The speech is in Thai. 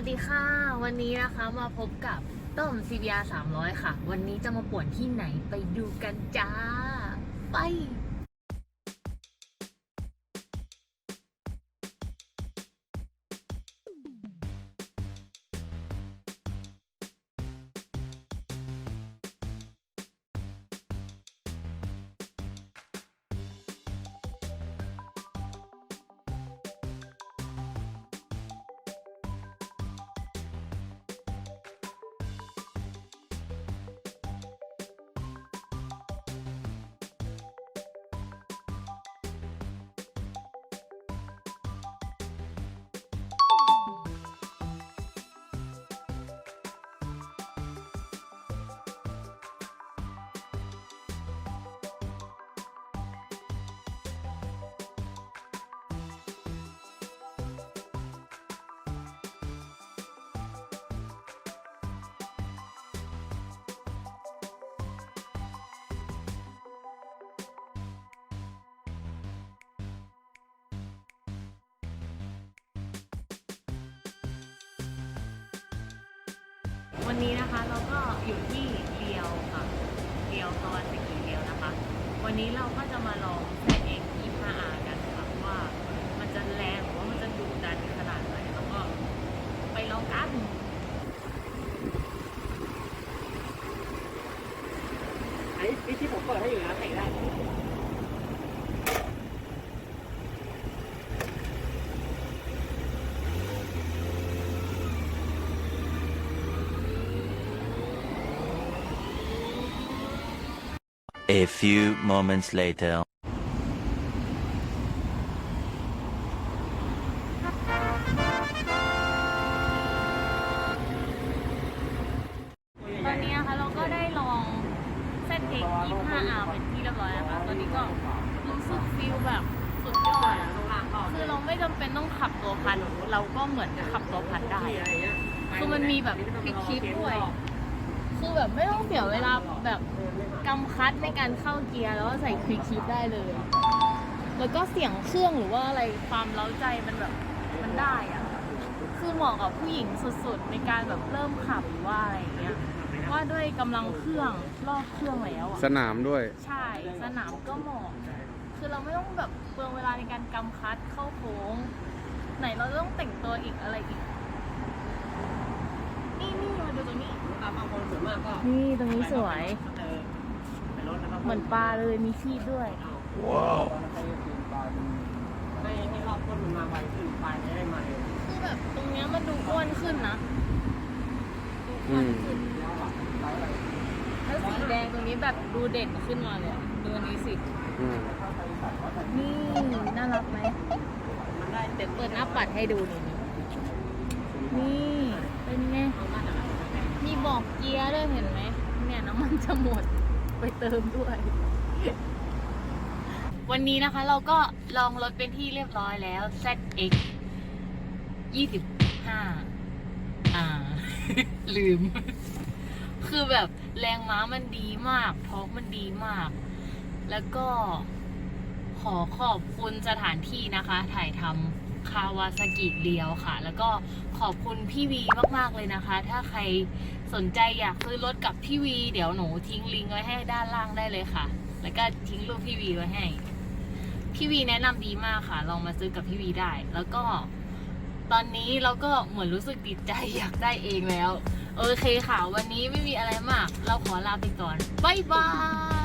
วัสดีค่ะ วันนี้นะคะมาพบกับต้อม CBR 300 ค่ะ วันนี้จะมาป่วนที่ไหนไปดูกันจ้า ไป วันนี้นะคะเราก็อยู่ที่เรียวค่ะเรียวตอนสกีเรียวนะคะ วันนี้เราก็จะมาลองแซเอ็กซ์ 25 R กันค่ะว่ามันจะแรงหรือว่ามันจะดุดันขนาดไหนแล้วก็ไปลองกันไอ้ที่ผมเปิดให้อยู่นะเตะได้ A few moments later. ตอนนี้นะคะเราก็ได้ลองเซตเอง25 R เป็นที่เรียบร้อยแล้วค่ะตอนนี้ก็รู้สึกฟิลแบบสุดยอดอะคือเราไม่จำเป็นต้องขับตัวพัน เราก็เหมือนขับตัวพันได้คือมันมีแบบคลิกคลิปด้วย คือแบบไม่ต้องเสียเวลาแบบกำคัดในการเข้าเกียร์แล้วก็ใส่คลิกคลิปได้เลย แล้วก็เสียงเครื่องหรือว่าอะไรความเล้าใจมันแบบมันได้อะคือเหมาะกับผู้หญิงสุดๆ ในการแบบเริ่มขับหรือว่าอะไรอย่างเงี้ยว่าด้วยกำลังเครื่องรอบเครื่องแล้วอะสนามด้วย ใช่สนามก็เหมาะ คือเราไม่ต้องแบบเปลืองเวลาในการกำคัดเข้าโค้ง ไหนเราต้องแต่งตัวอีกอะไรอีก นี่นี่มาดูตรงนี้บางค นส่วนมากก็นี่ตรงนี้สวยเออเป็นรถแล้วก็เหมือนปลาเลยมีชีพด้วยให้ให้รอบต้นมันมาไวขึ้นปลายจะได้มาเร็วคือแบบตรงเนี้ยมันดูอ้วนขึ้นนะดูอ้วนขึ้นแล้วสีแดงตรงนี้แบบดูเด่นขึ้นมาเลยอะดูอันนี้สิอืมนี่น่ารักไหมมันได้เต็มเปิดหน้าปัดให้ดูนี่นี่ เป็นไง มีบอกเกียร์ด้วยเห็นไหม เนี่ยน้ำมันจะหมดไปเติมด้วย วันนี้นะคะเราก็ลองรถเป็นที่เรียบร้อยแล้ว ZX 25อ่า ลืม คือแบบแรงม้ามันดีมากทอร์กมันดีมาก แล้วก็ขอขอบคุณสถานที่นะคะ ถ่ายทำ คาวาซากิเรียวค่ะ แล้วก็ขอบคุณพี่วีมากๆเลยนะคะ ถ้าใครสนใจอยากซื้อรถกับพี่วี เดี๋ยวหนูทิ้งลิงก์ไว้ให้ด้านล่างได้เลยค่ะ แล้วก็ทิ้งรูปพี่วีไว้ให้ พี่วีแนะนำดีมากค่ะ ลองมาซื้อกับพี่วีได้ แล้วก็ ตอนนี้เราก็เหมือนรู้สึกติดใจอยากได้เองแล้ว โอเคค่ะ วันนี้ไม่มีอะไรมาก เราขอลาไปก่อนบ๊ายบาย